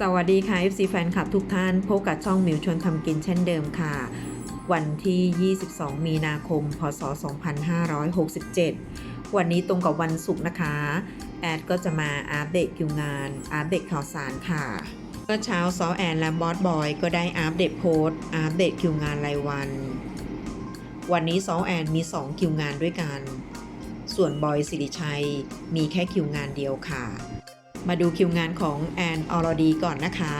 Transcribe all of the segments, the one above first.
สวัสดีค่ะ FC แฟนคลับทุกท่านพบกับช่องมิวชวนทำกินเช่นเดิมค่ะ วันที่ 22 มีนาคม พศ 2567 วันนี้ตรงกับวันศุกร์นะคะ แอดก็จะมาอัปเดตคิวงาน อัปเดตข่าวสารค่ะเมื่อเช้าซอแอนและบอสบอยก็ได้อัปเดตโพสต์อัปเดตคิวงานรายวัน วันนี้ซอแอนมี 2 คิวงานด้วยกัน ส่วนบอยสิริชัยมีแค่คิวงานเดียวค่ะ มาดูคิวงานของแอนออรดีก่อนนะคะ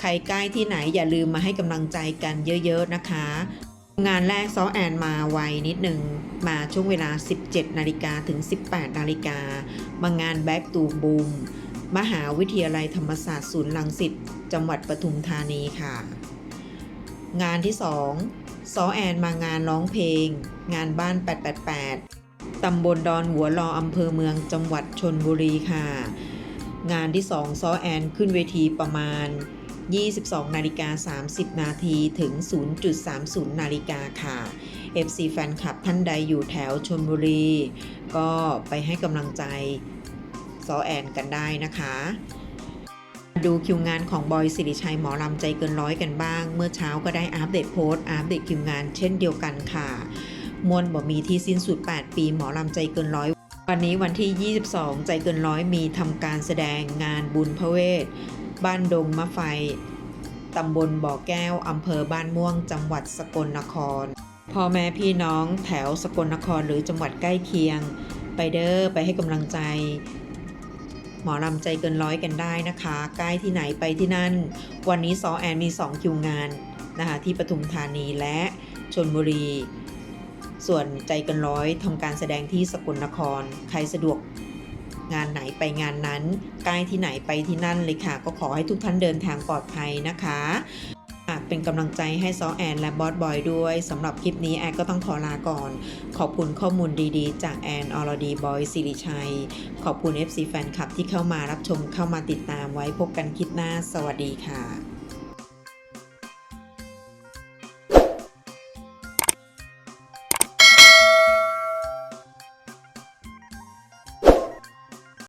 ใครใกล้ที่ไหนอย่าลืมมาให้กำลังใจกันเยอะๆนะคะ งานแรกซอแอนมาไวนิดหนึ่งมาช่วงเวลา 17 นาฬิกาถึง 18 นาฬิกามางาน Back to Boom มหาวิทยาลัยธรรมศาสตร์ศูนย์ลังสิตจังหวัดปทุมธานีค่ะ งานที่ 2 ซอแอนมางานร้องเพลง งานบ้าน 888 ตำบลดอนหัวรออำเภอเมืองจังหวัดชนบุรีค่ะ งานที่ 2ซอแอนขึ้นเวทีประมาณ 22 นาฬิกา 30 นาทีถึง 0.30 นาฬิกาค่ะ FC แฟนคลับท่านใดอยู่แถวชนบุรี ก็ไปให้กำลังใจซอแอนกันได้นะคะดูคิวงานของบอยสิริชัยหมอลำใจเกินร้อยกันบ้าง เมื่อเช้าก็ได้อัปเดตโพสต์อัปเดตคิวงานเช่นเดียวกันค่ะ มวลบ่มีที่สิ้นสุด 8 ปีหมอลำใจเกินร้อยวันนี้วันที่ 22 ใจเกินร้อยมีทำการแสดงงานบุญพระเวท บ้านดงมะไฟตำบลบ่อแก้วอำเภอบ้านม่วง จังหวัดสกลนคร พ่อแม่พี่น้องแถวสกลนครหรือจังหวัดใกล้เคียง ไปเด้อไปให้กำลังใจ หมอลำใจเกินร้อยกันได้นะคะ ใกล้ที่ไหนไปที่นั่น วันนี้ซอแอนมี 2 คิวงานนะคะที่ปทุมธานีและชนบุรี ส่วนใจกันร้อยทำการแสดงที่สกลนคร ใครสะดวกงานไหนไปงานนั้น ใกล้ที่ไหนไปที่นั่นเลยค่ะ ก็ขอให้ทุกท่านเดินทางปลอดภัยนะคะเป็นกำลังใจให้ซอแอนและบอสบอยด้วยสำหรับคลิปนี้แอนก็ต้องขอลาก่อน ขอบคุณข้อมูลดีๆ จากแอนอรดีบอยสิริชัย ขอบคุณ FC แฟนคลับที่เข้ามารับชมเข้ามาติดตามไว้พบกันคลิปหน้า สวัสดีค่ะ